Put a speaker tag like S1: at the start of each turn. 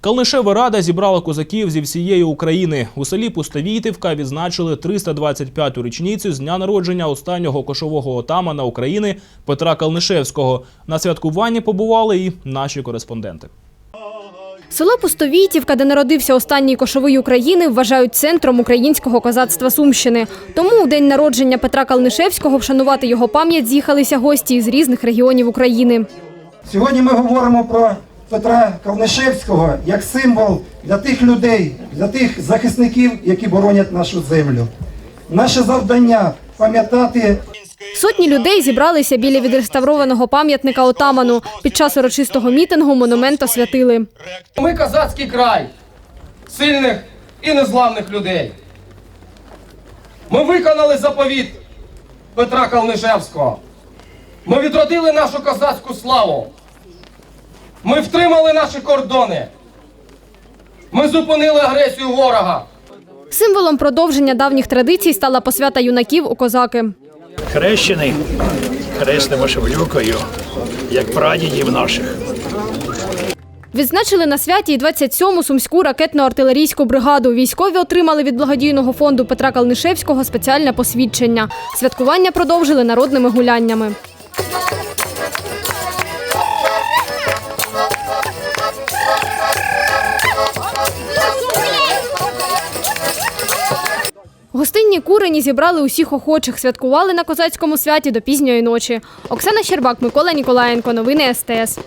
S1: Калнишева рада зібрала козаків зі всієї України. У селі Пустовійтівка відзначили 325-ту річницю з дня народження останнього кошового отамана України Петра Калнишевського. На святкуванні побували і наші кореспонденти.
S2: Село Пустовійтівка, де народився останній кошовий України, вважають центром українського козацтва Сумщини. Тому у день народження Петра Калнишевського вшанувати його пам'ять з'їхалися гості з різних регіонів України.
S3: Сьогодні ми говоримо про Петра Кавнишевського як символ для тих людей, для тих захисників, які боронять нашу землю. Наше завдання пам'ятати
S2: Сотні людей зібралися біля відреставрованого пам'ятника отаману. Під час урочистого мітингу монумент освятили.
S4: Ми козацький край сильних і незламних людей. Ми виконали заповіт Петра Калнишевського. Ми відродили нашу козацьку славу. Ми втримали наші кордони. Ми зупинили агресію ворога.
S2: Символом продовження давніх традицій стала посвята юнаків у козаки.
S5: хрещений хреснемо шевлюкою, як прадідів наших.
S2: Відзначили на святі й 27-му сумську ракетно-артилерійську бригаду. Військові отримали від благодійного фонду Петра Калнишевського спеціальне посвідчення. Святкування продовжили народними гуляннями. Гостинні курені зібрали усіх охочих. Святкували на козацькому святі до пізньої ночі. Оксана Щербак, Микола Ніколаєнко. Новини СТС.